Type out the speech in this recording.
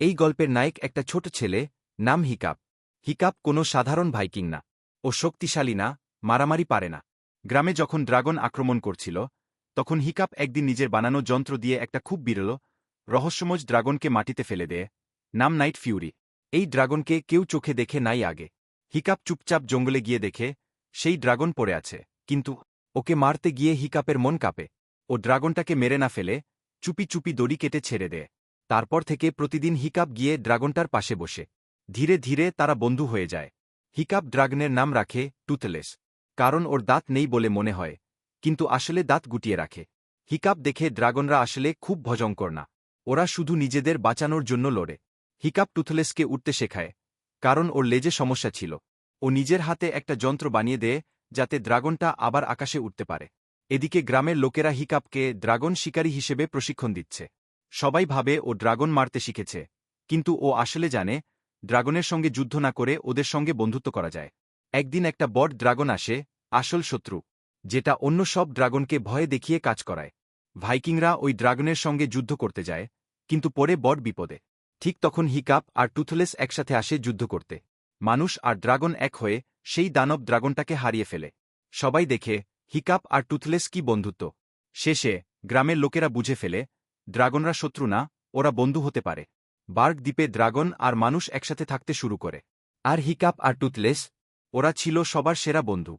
এই গল্পের নায়ক একটা ছোট ছেলে, নাম হিকাপ হিকাপ কোনো সাধারণ ভাইকিং না ও শক্তিশালী না, মারামারি পারে না। গ্রামে যখন ড্রাগন আক্রমণ করছিল, তখন হিকাপ একদিন নিজের বানানো যন্ত্র দিয়ে একটা খুব বিরল, রহস্যময় ড্রাগনকে মাটিতে ফেলে দেয়, নাম নাইট ফিউরি। এই ড্রাগনকে কেউ চোখে দেখে নাই আগে। হিকাপ চুপচাপ জঙ্গলে গিয়ে দেখে, সেই ড্রাগন পড়ে আছে, কিন্তু ওকে মারতে গিয়ে হিকাপের মন কাঁপে। ও ড্রাগনটাকে মেরে না ফেলে, চুপি চুপি দড়ি কেটে ছেড়ে দেয়। তারপর থেকে প্রতিদিন হিকাপ গিয়ে ড্রাগনটার পাশে বসে। ধীরে ধীরে তারা বন্ধু হয়ে যায়। হিকাপ ড্রাগনের নাম রাখে টুথলেস, কারণ ওর দাঁত নেই বলে মনে হয়, কিন্তু আসলে দাঁত গুটিয়ে রাখে। হিকাপ দেখে ড্রাগনরা আসলে খুব ভজঙ্কর না। ওরা শুধু নিজেদের বাঁচানোর জন্য লড়ে। হিকাপ টুথলেসকে উঠতে শেখায়, কারণ ওর লেজে সমস্যা ছিল। ও নিজের হাতে একটা যন্ত্র বানিয়ে দেয় যাতে ড্রাগনটা আবার আকাশে উঠতে পারে। এদিকে গ্রামের লোকেরা হিকাপকে ড্রাগন শিকারী হিসেবে প্রশিক্ষণ দিচ্ছে। সবাই ভাবে ও ড্রাগন মারতে শিখেছে। কিন্তু ও আসলে জানে, ড্রাগনের সঙ্গে যুদ্ধ না করে ওদের সঙ্গে বন্ধুত্ব করা যায়। একদিন একটা বড ড্রাগন আসে, আসল শত্রু, যেটা অন্য সব ড্রাগনকে ভয়ে দেখিয়ে কাজ করায়। ভাইকিংরা ওই ড্রাগনের সঙ্গে যুদ্ধ করতে যায়, কিন্তু পরে বড বিপদে। ঠিক তখন হিকাপ আর টুথলেস একসাথে আসে যুদ্ধ করতে। মানুষ আর ড্রাগন এক হয়ে সেই দানব ড্রাগনটাকে হারিয়ে ফেলে। সবাই দেখে হিকাপ আর টুথলেস কি বন্ধুত্ব। শেষে গ্রামের লোকেরা বুঝে ফেলে ড্রাগনরা শত্রু না, ওরা বন্ধু হতে পারে। বার্গ দ্বীপে ড্রাগন আর মানুষ একসাথে থাকতে শুরু করে। আর হিকাপ আর টুথলেস, ওরা ছিল সবার সেরা বন্ধু।